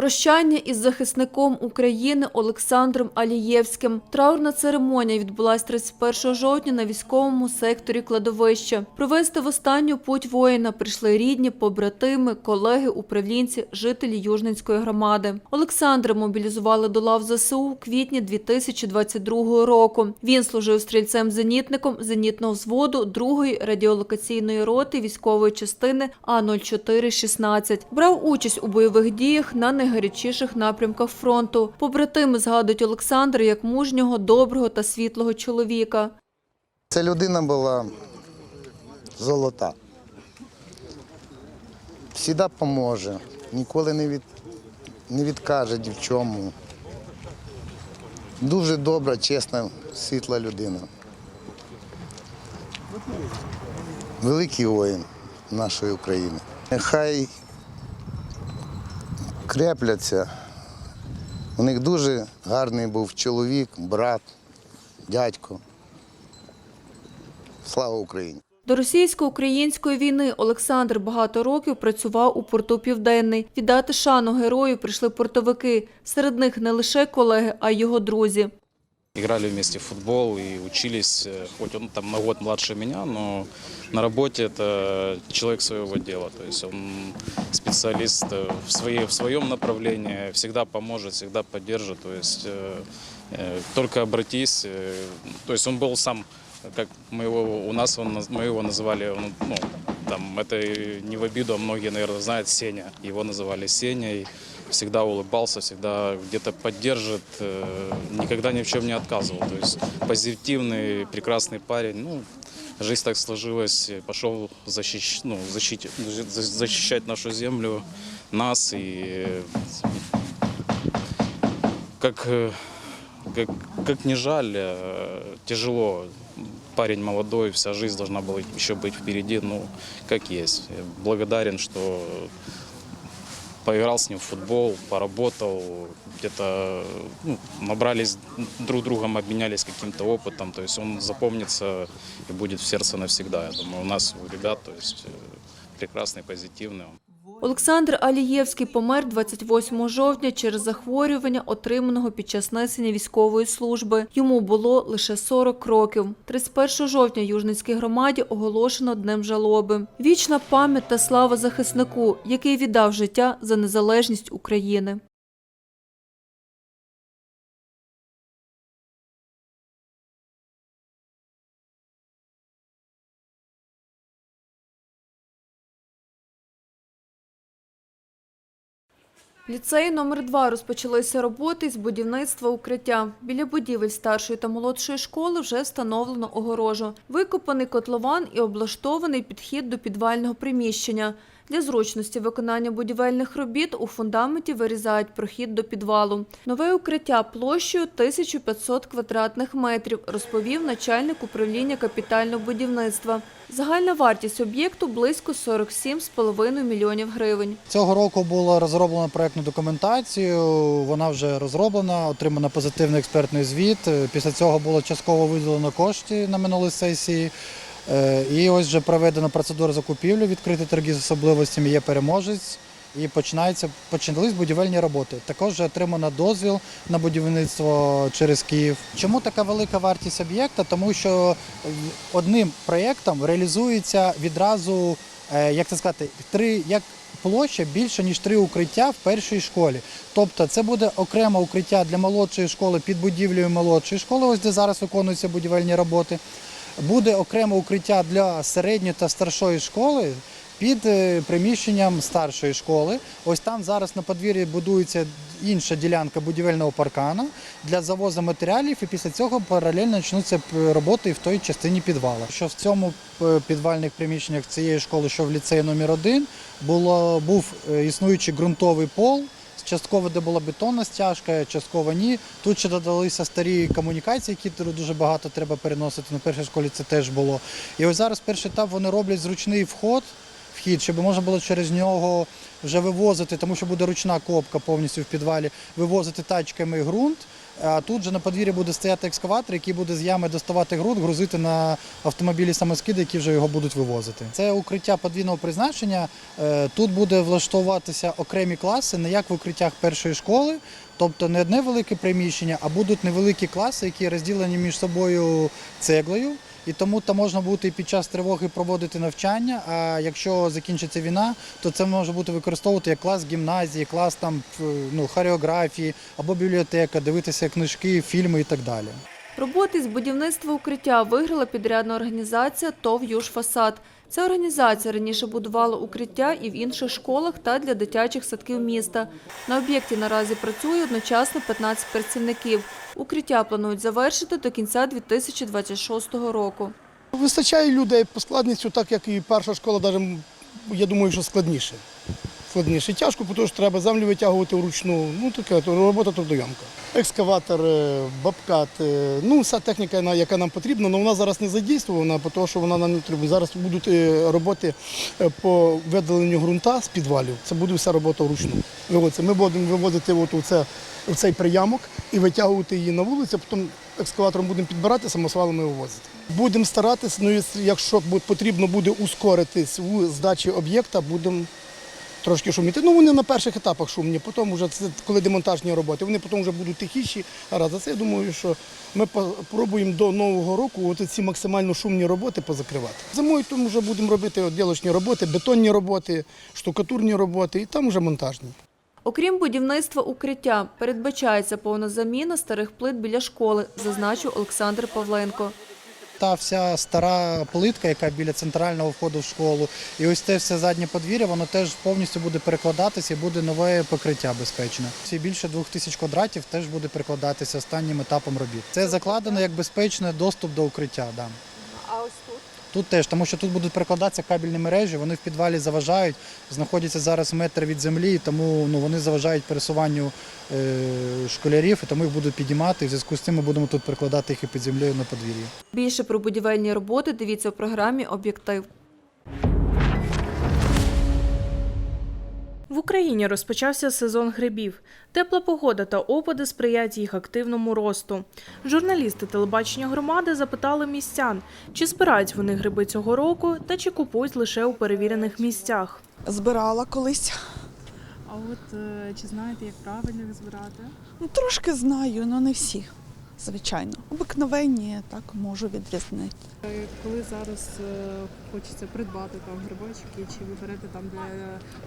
Прощання із захисником України Олександром Алієвським. Траурна церемонія відбулась 31 жовтня на військовому секторі кладовища. Провести в останню путь воїна прийшли рідні, побратими, колеги, управлінці, жителі Южненської громади. Олександра мобілізували до лав ЗСУ у квітні 2022 року. Він служив стрільцем-зенітником зенітного взводу 2-ї радіолокаційної роти військової частини А0416. Брав участь у бойових діях на найгарячіших напрямках фронту. Побратими згадують Олександра як мужнього, доброго та світлого чоловіка. Ця людина була золота. Всіда поможе, ніколи не, від, не відкаже ні в чому. Дуже добра, чесна, світла людина. Великий воїн нашої України. Нехай крепляться. У них дуже гарний був чоловік, брат, дядько. Слава Україні! До російсько-української війни Олександр багато років працював у порту Південний. Віддати шану герою прийшли портовики. Серед них не лише колеги, а й його друзі. Играли вместе в футбол и учились, э, хоть он там на год младше меня, но на работе это человек своего дела. То есть он специалист э, в, своей, в своем направлении, всегда поможет, всегда поддержит. То есть э, только обратись. То есть он был сам, как мы его, у нас он, мы его называли, ну, там, это не в обиду, а многие, наверное, знают Сеня. Его называли Сеней. Всегда улыбался, всегда где-то поддержит, э, никогда ни в чем не отказывал. То есть позитивный, прекрасный парень. Ну, жизнь так сложилась, пошел защищ, ну, защити- за- защищать нашу землю, нас и как, э, как, как не жаль, э, тяжело. Парень молодой, вся жизнь должна была еще быть впереди, ну, как есть. Я благодарен, что поиграл с ним в футбол, поработал, где-то ну, набрались друг другом, обменялись каким-то опытом. То есть он запомнится и будет в сердце навсегда. Я думаю, у нас у ребят, то есть э, прекрасный, позитивный. он. Олександр Алієвський помер 28 жовтня через захворювання, отриманого під час несення військової служби. Йому було лише 40 років. 31 жовтня Южницькій громаді оголошено днем жалоби. Вічна пам'ять та слава захиснику, який віддав життя за незалежність України. Ліцеї номер 2 розпочалися роботи з будівництва укриття. Біля будівель старшої та молодшої школи вже встановлено огорожу. Викопаний котлован і облаштований підхід до підвального приміщення. Для зручності виконання будівельних робіт у фундаменті вирізають прохід до підвалу. Нове укриття площею 1500 квадратних метрів, розповів начальник управління капітального будівництва. Загальна вартість об'єкту близько 47,5 мільйонів гривень. Цього року було розроблено проектну документацію. Вона вже розроблена, отримано позитивний експертний звіт. Після цього було частково виділено кошти на минулій сесії. Е, І ось вже проведена процедура закупівлі, відкриті торги з особливостями, є переможець. І починаються почались будівельні роботи. Також отримано дозвіл на будівництво через Київ. Чому така велика вартість об'єкта? Тому що одним проєктом реалізується відразу, е, як це сказати, три як площа більше ніж три укриття в першій школі. Тобто це буде окреме укриття для молодшої школи під будівлею молодшої школи, ось де зараз виконуються будівельні роботи. Буде окреме укриття для середньої та старшої школи під е, приміщенням старшої школи. Ось там зараз на подвір'ї будується інша ділянка будівельного паркану для завозу матеріалів, і після цього паралельно почнуться роботи і в той частині підвалу. Що в цьому підвальних приміщеннях цієї школи, що в ліцеї номер 1 було був е, існуючий ґрунтовий пол. Частково, де була бетонна стяжка, частково ні. Тут ще додалися старі комунікації, які дуже багато треба переносити. На першій школі це теж було. І ось зараз перший етап вони роблять зручний вход вхід, щоб можна було через нього вже вивозити, тому що буде ручна копка повністю в підвалі, вивозити тачками ґрунт. А тут же на подвір'ї буде стояти екскаватор, який буде з ями доставати ґрунт, грузити на автомобілі самоскиди, які вже його будуть вивозити. Це укриття подвійного призначення. Е, Тут буде влаштовуватися окремі класи, не як в укриттях першої школи, тобто не одне велике приміщення, а будуть невеликі класи, які розділені між собою цеглою. І тому там можна бути і під час тривоги проводити навчання. А якщо закінчиться війна, то це може бути використовувати як клас гімназії, клас там е, ну, хореографії або бібліотека, дивитися книжки, фільми і так далі. Роботи з будівництва укриття виграла підрядна організація ТОВ «Южфасад». Ця організація раніше будувала укриття і в інших школах та для дитячих садків міста. На об'єкті наразі працює одночасно 15 працівників. Укриття планують завершити до кінця 2026 року. Вистачає людей по складністю, так як і перша школа, навіть, я думаю, що складніше. Складніше. Тяжко, тому що треба землю витягувати вручну. Ну, таке, робота трудоямка. Екскаватор, е, бабкат, е, ну, вся техніка, яка нам потрібна, але вона зараз не задійствована, тому що вона нам не потрібна. Зараз будуть е, роботи по видаленню ґрунта з підвалів. Це буде вся робота вручну. Ми будемо виводити от у це, в цей приямок і витягувати її на вулицю, потім екскаватором будемо підбирати, самосвалами вивозити. Будемо старатися, ну, якщо потрібно буде ускоритись у здачі об'єкта, будемо трошки шуміти. Ну, вони на перших етапах шумні, потім вже це коли демонтажні роботи, вони потім вже будуть тихіші. Раз за це я думаю, що ми спробуємо до нового року ці максимально шумні роботи позакривати. Зимою тому вже будемо робити відділочні роботи, бетонні роботи, штукатурні роботи і там вже монтажні. Окрім будівництва укриття, передбачається повна заміна старих плит біля школи, зазначив Олександр Павленко. Та вся стара плитка, яка біля центрального входу в школу, і ось те все заднє подвір'я, воно теж повністю буде перекладатися і буде нове покриття безпечне. Всі більше двох тисяч квадратів теж буде перекладатися останнім етапом робіт. Це закладено як безпечний доступ до укриття. Да. А ось тут? Тут теж, тому що тут будуть прикладатися кабельні мережі, вони в підвалі заважають, знаходяться зараз метр від землі, тому ну, вони заважають пересуванню е, школярів, і тому їх будуть підіймати. В зв'язку з цим ми будемо тут прикладати їх і під землею на подвір'ї. Більше про будівельні роботи дивіться в програмі Об'єктив. В Україні розпочався сезон грибів. Тепла погода та опади сприяють їх активному росту. Журналісти телебачення громади запитали містян, чи збирають вони гриби цього року та чи купують лише у перевірених місцях. Збирала колись. А от чи знаєте, як правильно їх збирати? Ну, трошки знаю, але не всі, звичайно. Обикновенні так можу відрізнити. Коли зараз е, хочеться придбати там грибочки, чи ви берете там, де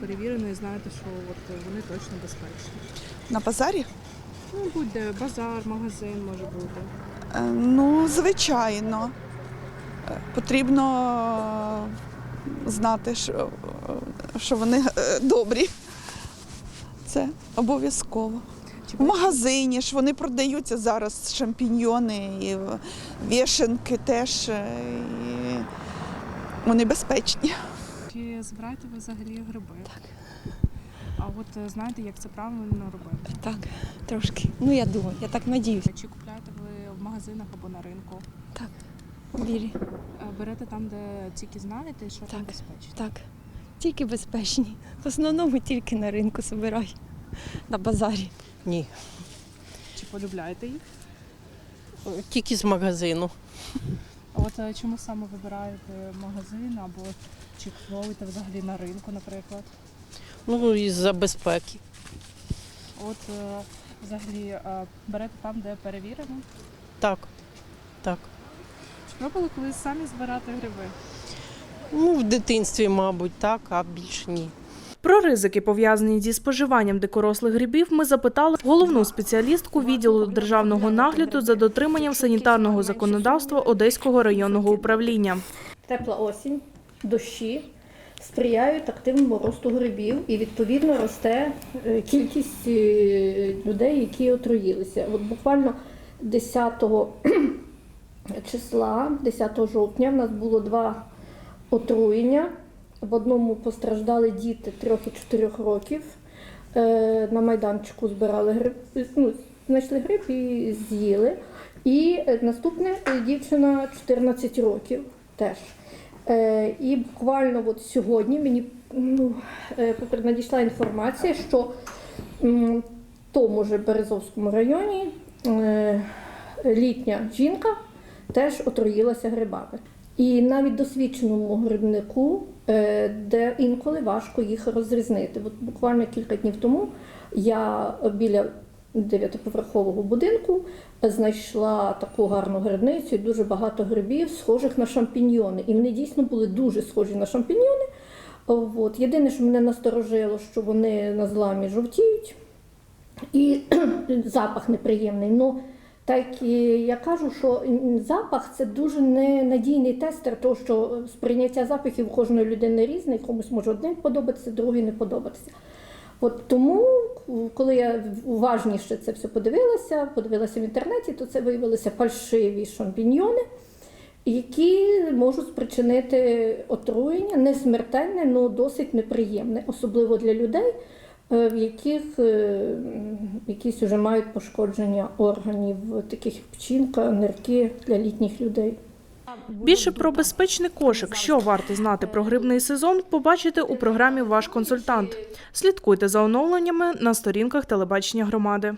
перевірено, і знаєте, що от вони точно безпечні? На базарі? Ну, будь-де базар, магазин може бути. Е, Ну, звичайно. Е, Потрібно знати, що, що вони добрі. Це обов'язково. В магазині ж вони продаються зараз шампіньйони і вішенки теж. е, І вони безпечні. Чи збираєте ви взагалі гриби? Так. А от е, знаєте, як це правильно робити? Так, трошки. Ну я думаю, я так надіюся. Чи купляєте ви в магазинах або на ринку? Вірі. Е, Берете там, де тільки знаєте, що там безпечно? Так. Тільки безпечні. В основному тільки на ринку збираю. На базарі. Ні, Чи полюбляєте їх? тільки з магазину. А от е, чому саме вибираєте магазин або чи купуєте взагалі на ринку, наприклад? Ну і за безпеки. От е, взагалі е, берете там, де перевірено? Так, так. Чи пробували колись самі збирати гриби? Ну, в дитинстві, мабуть, так, а більше ні. Про ризики, пов'язані зі споживанням дикорослих грибів, ми запитали головну спеціалістку відділу державного нагляду за дотриманням санітарного законодавства Одеського районного управління. Тепла осінь, дощі сприяють активному росту грибів і відповідно росте е, кількість е, людей, які отруїлися. От буквально 10 числа, 10 жовтня, в нас було два отруєння. В одному постраждали діти 3 і 4 років. Е, На майданчику збирали гриб, ну, знайшли гриб і з'їли. І е, наступне е, дівчина 14 років теж. І буквально от сьогодні мені ну, надійшла інформація, що в тому же Березовському районі літня жінка теж отруїлася грибами. І навіть досвідченому грибнику, де інколи важко їх розрізнити. От буквально кілька днів тому я біля дев'ятиповерхового будинку знайшла таку гарну грибницю і дуже багато грибів, схожих на шампіньйони. І вони дійсно були дуже схожі на шампіньйони. От. Єдине, що мене насторожило, що вони на зламі жовтіють і запах неприємний. Ну, так я кажу, що запах це дуже ненадійний тестер, тому що сприйняття запахів кожної людини різне, комусь може один подобатися, другий не подобатися. От тому, коли я уважніше це все подивилася, подивилася в інтернеті, то це виявилися фальшиві шампіньйони, які можуть спричинити отруєння, не смертельне, але досить неприємне, особливо для людей, е, в яких е, якісь вже мають пошкодження органів, таких як печінка, нирки для літніх людей. Більше про безпечний кошик, що варто знати про грибний сезон, побачите у програмі Ваш консультант. Слідкуйте за оновленнями на сторінках телебачення громади.